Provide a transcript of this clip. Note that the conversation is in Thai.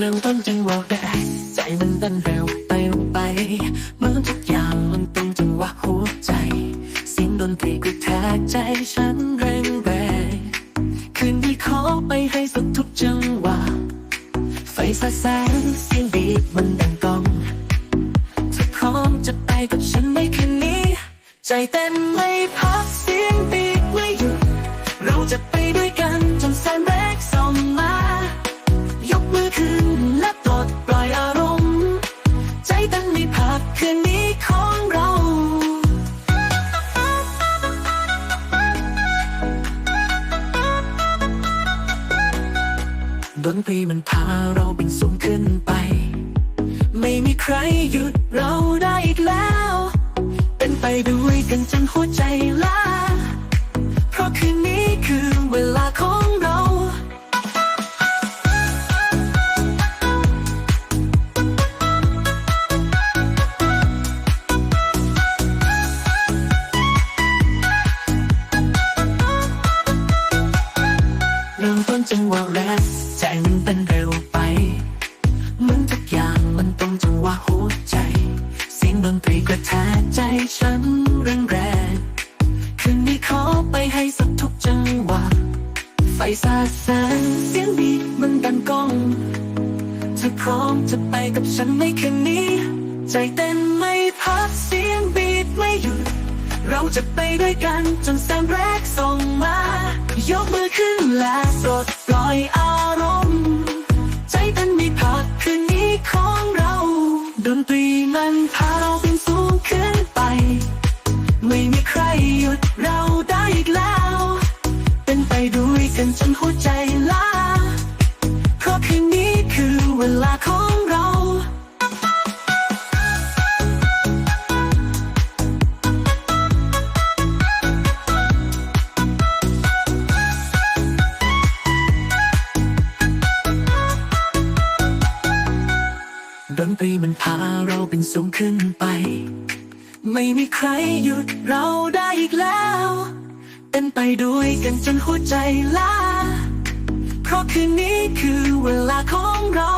เริ่มต้นจังหวะแรกใจมันดันเร็วไปเร็วไปเหมื่อนทุกอย่างมันต้องจังหวะหัวใจ เสียงดนตรีกระแทกใจฉันแรงแรงคืนนี้ขอไปให้สุดทุกจังหวะ ไฟสาแสงเสียงบีบมันดังก้องเธอพร้อมจะไปกับฉันไหมคืนนี้ ใจเต้นไม่พัก ดนตรีมันพาเราบินสูงขึ้นไป ไม่มีใครหยุดเราได้อีกแล้ว เป็นไปด้วยกันจนหัวใจล้าเพราะคืนนี้คือเวลาของเราเริ่มต้นจังหวะแรก แสงเสียงบีบมันดังก้องเธอพร้อมจะไปกับฉันในคืนนี้ ใจเต้นไม่พักเสียงบีบไม่หยุด เราจะไปด้วยกันจนแสงแรกส่งมา ยกมือขึ้นและปลดปล่อยอารมณ์ ใจเต้นไม่พักคืนนี้ของเรา ดนตรีมันพาเราเป็นสูงขึ้นไป ไม่มีใครหยุดเราได้อีกแล้ว ด้วยกันจนหัวใจล้าเพราะคืนนี้คือเวลาของเรา ดนตรีมันพาเราเป็นสูงขึ้นไป ไม่มีใครหยุดเราได้อีกแล้ว เป็นไปด้วยกันจนหัวใจล้าเพราะคืนนี้คือเวลาของเรา